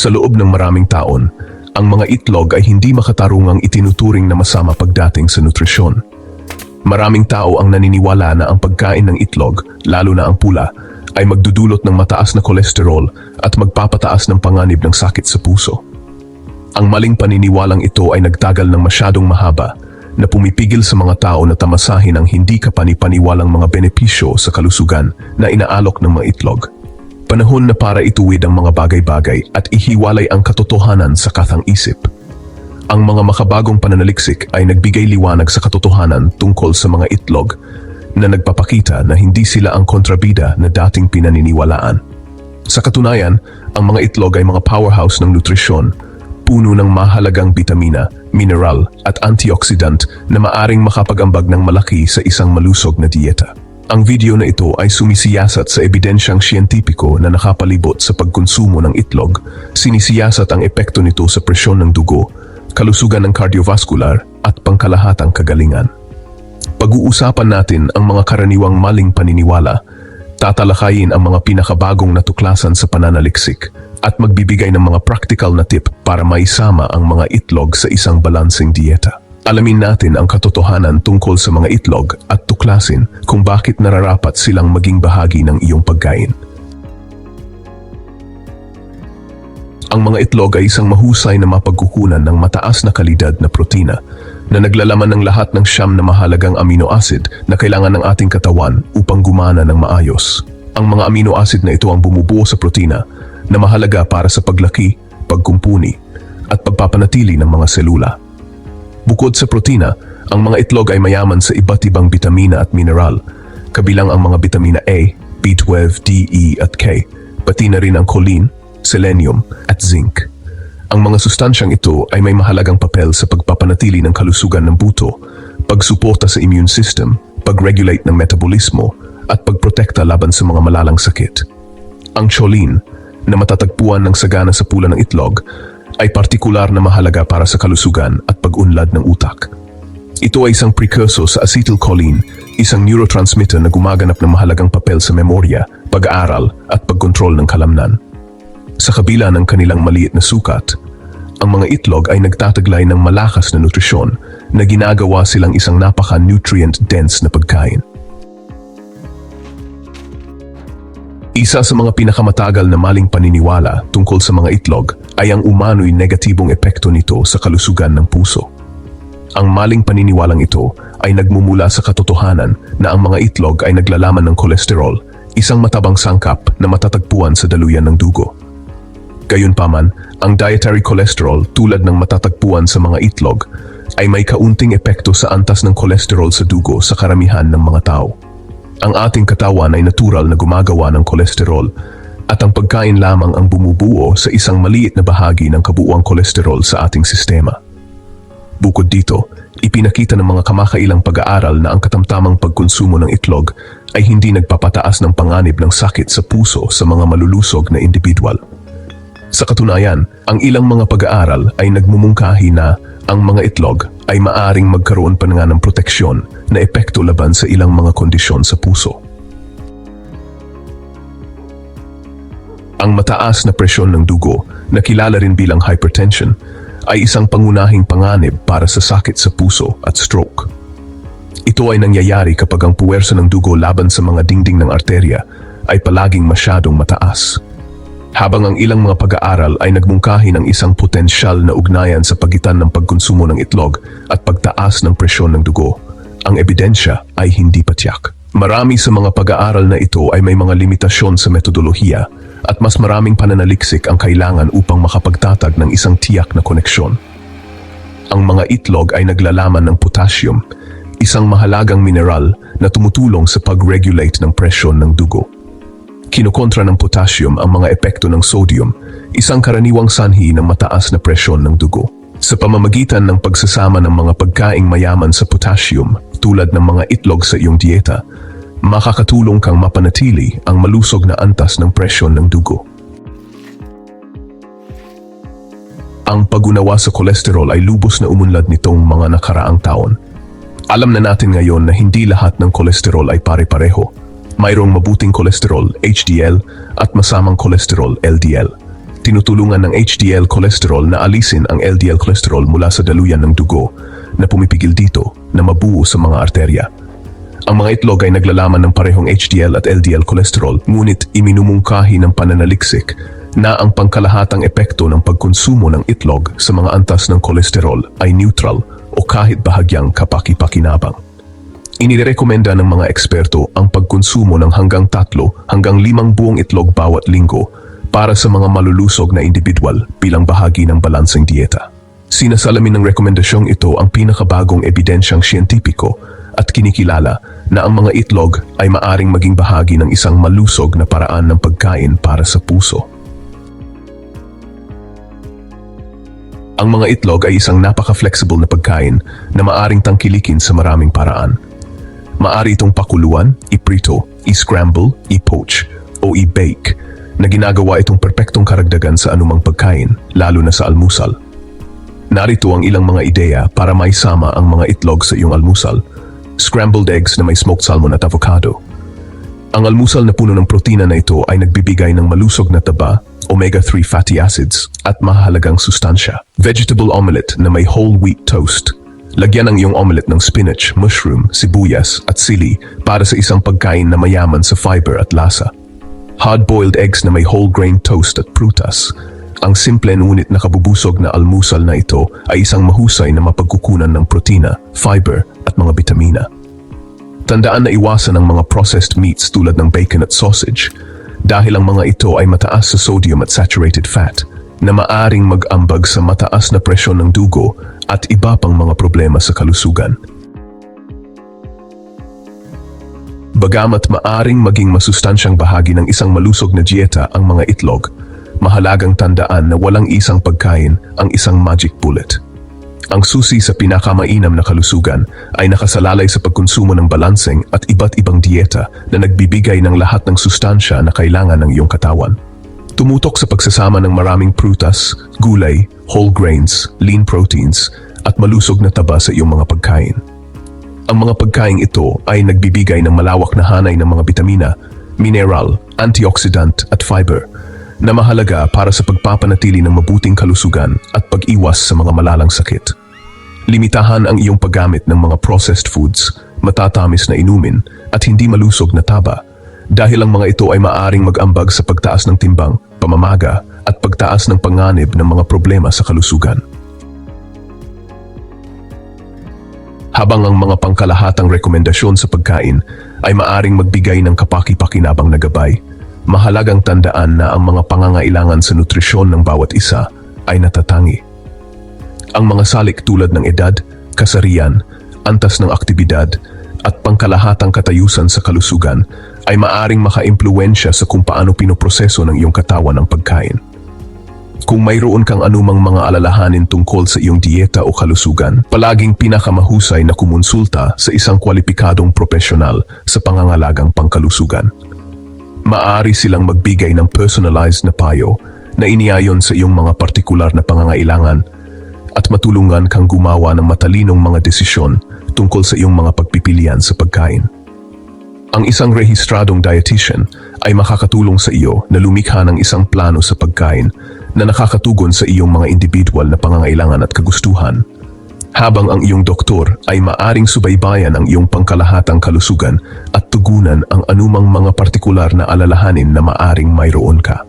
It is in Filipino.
Sa loob ng maraming taon, ang mga itlog ay hindi makatarungang itinuturing na masama pagdating sa nutrisyon. Maraming tao ang naniniwala na ang pagkain ng itlog, lalo na ang pula, ay magdudulot ng mataas na kolesterol at magpapataas ng panganib ng sakit sa puso. Ang maling paniniwalang ito ay nagtagal ng masyadong mahaba na pumipigil sa mga tao na tamasahin ang hindi kapani-paniwalang mga benepisyo sa kalusugan na inaalok ng mga itlog. Panahon na para ituwid ang mga bagay-bagay at ihiwalay ang katotohanan sa kathang isip. Ang mga makabagong pananaliksik ay nagbigay liwanag sa katotohanan tungkol sa mga itlog na nagpapakita na hindi sila ang kontrabida na dating pinaniniwalaan. Sa katunayan, ang mga itlog ay mga powerhouse ng nutrisyon, puno ng mahalagang bitamina, mineral at antioxidant na maaring makapagambag ng malaki sa isang malusog na dieta. Ang video na ito ay sumisiyasat sa ebidensyang siyentipiko na nakapalibot sa pagkonsumo ng itlog, sinisiyasat ang epekto nito sa presyon ng dugo, kalusugan ng cardiovascular at pangkalahatang kagalingan. Pag-uusapan natin ang mga karaniwang maling paniniwala, tatalakayin ang mga pinakabagong natuklasan sa pananaliksik at magbibigay ng mga practical na tip para maisama ang mga itlog sa isang balanseng dieta. Alamin natin ang katotohanan tungkol sa mga itlog at tuklasin kung bakit nararapat silang maging bahagi ng iyong pagkain. Ang mga itlog ay isang mahusay na mapagkukunan ng mataas na kalidad na protina na naglalaman ng lahat ng siyam na mahalagang amino acid na kailangan ng ating katawan upang gumana ng maayos. Ang mga amino acid na ito ang bumubuo sa protina na mahalaga para sa paglaki, pagkumpuni, at pagpapanatili ng mga selula. Bukod sa protina, ang mga itlog ay mayaman sa iba't ibang bitamina at mineral, kabilang ang mga bitamina A, B12, D, E at K, pati na rin ang choline, selenium at zinc. Ang mga sustansyang ito ay may mahalagang papel sa pagpapanatili ng kalusugan ng buto, pagsuporta sa immune system, pag-regulate ng metabolismo, at pagprotekta laban sa mga malalang sakit. Ang choline, na matatagpuan ng sagana sa pula ng itlog, ay partikular na mahalaga para sa kalusugan at pag-unlad ng utak. Ito ay isang precursor sa acetylcholine, isang neurotransmitter na gumaganap ng mahalagang papel sa memorya, pag-aaral at pagkontrol ng kalamnan. Sa kabila ng kanilang maliit na sukat, ang mga itlog ay nagtataglay ng malakas na nutrisyon na ginagawa silang isang napaka-nutrient-dense na pagkain. Isa sa mga pinakamatagal na maling paniniwala tungkol sa mga itlog ay ang umano'y negatibong epekto nito sa kalusugan ng puso. Ang maling paniniwalang ito ay nagmumula sa katotohanan na ang mga itlog ay naglalaman ng kolesterol, isang matabang sangkap na matatagpuan sa daluyan ng dugo. Gayunpaman, ang dietary cholesterol tulad ng matatagpuan sa mga itlog ay may kaunting epekto sa antas ng kolesterol sa dugo sa karamihan ng mga tao. Ang ating katawan ay natural na gumagawa ng kolesterol at ang pagkain lamang ang bumubuo sa isang maliit na bahagi ng kabuuang kolesterol sa ating sistema. Bukod dito, ipinakita ng mga kamakailang pag-aaral na ang katamtamang pagkonsumo ng itlog ay hindi nagpapataas ng panganib ng sakit sa puso sa mga malulusog na individual. Sa katunayan, ang ilang mga pag-aaral ay nagmumungkahi na ang mga itlog ay maaring magkaroon pa nga ng proteksyon na epekto laban sa ilang mga kondisyon sa puso. Ang mataas na presyon ng dugo, na kilala rin bilang hypertension, ay isang pangunahing panganib para sa sakit sa puso at stroke. Ito ay nangyayari kapag ang puwersa ng dugo laban sa mga dingding ng arterya ay palaging masyadong mataas. Habang ang ilang mga pag-aaral ay nagmungkahi ng isang potensyal na ugnayan sa pagitan ng pagkonsumo ng itlog at pagtaas ng presyon ng dugo, ang ebidensya ay hindi patiyak. Marami sa mga pag-aaral na ito ay may mga limitasyon sa metodolohiya at mas maraming pananaliksik ang kailangan upang makapagtatag ng isang tiyak na koneksyon. Ang mga itlog ay naglalaman ng potassium, isang mahalagang mineral na tumutulong sa pag-regulate ng presyon ng dugo. Kinukontra ng potassium ang mga epekto ng sodium, isang karaniwang sanhi ng mataas na presyon ng dugo. Sa pamamagitan ng pagsasama ng mga pagkaing mayaman sa potassium, tulad ng mga itlog sa iyong dieta, makakatulong kang mapanatili ang malusog na antas ng presyon ng dugo. Ang pagunawa sa kolesterol ay lubos na umunlad nitong mga nakaraang taon. Alam na natin ngayon na hindi lahat ng kolesterol ay pare-pareho mayroong mabuting kolesterol, HDL, at masamang kolesterol, LDL. tinutulungan ng HDL cholesterol na alisin ang LDL cholesterol mula sa daluyan ng dugo na pumipigil dito na mabuo sa mga arterya. Ang mga itlog ay naglalaman ng parehong HDL at LDL cholesterol ngunit iminumungkahi ng pananaliksik na ang pangkalahatang epekto ng pagkonsumo ng itlog sa mga antas ng kolesterol ay neutral o kahit bahagyang kapaki-pakinabang. Inirekomenda ng mga eksperto ang pagkonsumo ng hanggang tatlo hanggang limang buong itlog bawat linggo para sa mga malulusog na individual bilang bahagi ng balanseng dieta. Sinasalamin ng rekomendasyong ito ang pinakabagong ebidensyang siyentipiko at kinikilala na ang mga itlog ay maaring maging bahagi ng isang malusog na paraan ng pagkain para sa puso. Ang mga itlog ay isang napaka-flexible na pagkain na maaring tangkilikin sa maraming paraan. Maari itong pakuluan, iprito, i-scramble, i-poach, o i-bake na ginagawa itong perpektong karagdagan sa anumang pagkain, lalo na sa almusal. Narito ang ilang mga ideya para maisama ang mga itlog sa iyong almusal. Scrambled eggs na may smoked salmon at avocado. Ang almusal na puno ng protina na ito ay nagbibigay ng malusog na taba, omega-3 fatty acids, at mahalagang sustansya. Vegetable omelette na may whole wheat toast. Lagyan ang iyong omelette ng spinach, mushroom, sibuyas, at sili para sa isang pagkain na mayaman sa fiber at lasa. Hard-boiled eggs na may whole grain toast at prutas. Ang simple ngunit nakabubusog na almusal na ito ay isang mahusay na mapagkukunan ng protina, fiber, at mga bitamina. Tandaan na iwasan ang mga processed meats tulad ng bacon at sausage dahil ang mga ito ay mataas sa sodium at saturated fat na maaring mag-ambag sa mataas na presyon ng dugo at iba pang mga problema sa kalusugan. Bagamat maaring maging masustansyang bahagi ng isang malusog na dieta ang mga itlog, mahalagang tandaan na walang isang pagkain ang isang magic bullet. Ang susi sa pinakamainam na kalusugan ay nakasalalay sa pagkonsumo ng balanseng at iba't ibang dieta na nagbibigay ng lahat ng sustansya na kailangan ng iyong katawan. Tumutok sa pagsasama ng maraming prutas, gulay, whole grains, lean proteins, at malusog na taba sa iyong mga pagkain. Ang mga pagkain ito ay nagbibigay ng malawak na hanay ng mga bitamina, mineral, antioxidant at fiber na mahalaga para sa pagpapanatili ng mabuting kalusugan at pag-iwas sa mga malalang sakit. Limitahan ang iyong paggamit ng mga processed foods, matatamis na inumin at hindi malusog na taba dahil ang mga ito ay maaring mag-ambag sa pagtaas ng timbang, pamamaga at pagtaas ng panganib ng mga problema sa kalusugan. Habang ang mga pangkalahatang rekomendasyon sa pagkain ay maaring magbigay ng kapaki-pakinabang na gabay, mahalagang tandaan na ang mga pangangailangan sa nutrisyon ng bawat isa ay natatangi. Ang mga salik tulad ng edad, kasarian, antas ng aktibidad, at pangkalahatang katayusan sa kalusugan ay maaring makaimpluwensya sa kung paano pinoproseso ng iyong katawan ang pagkain. Kung mayroon kang anumang mga alalahanin tungkol sa iyong dieta o kalusugan, palaging pinakamahusay na kumonsulta sa isang kwalipikadong profesional sa pangangalagang pangkalusugan. Maari silang magbigay ng personalized na payo na iniayon sa iyong mga partikular na pangangailangan at matulungan kang gumawa ng matalinong mga desisyon tungkol sa iyong mga pagpipilian sa pagkain. Ang isang rehistradong dietitian ay makakatulong sa iyo na lumikha ng isang plano sa pagkain na nakakatugon sa iyong mga individual na pangangailangan at kagustuhan. Habang ang iyong doktor ay maaring subaybayan ang iyong pangkalahatang kalusugan at tugunan ang anumang mga partikular na alalahanin na maaring mayroon ka.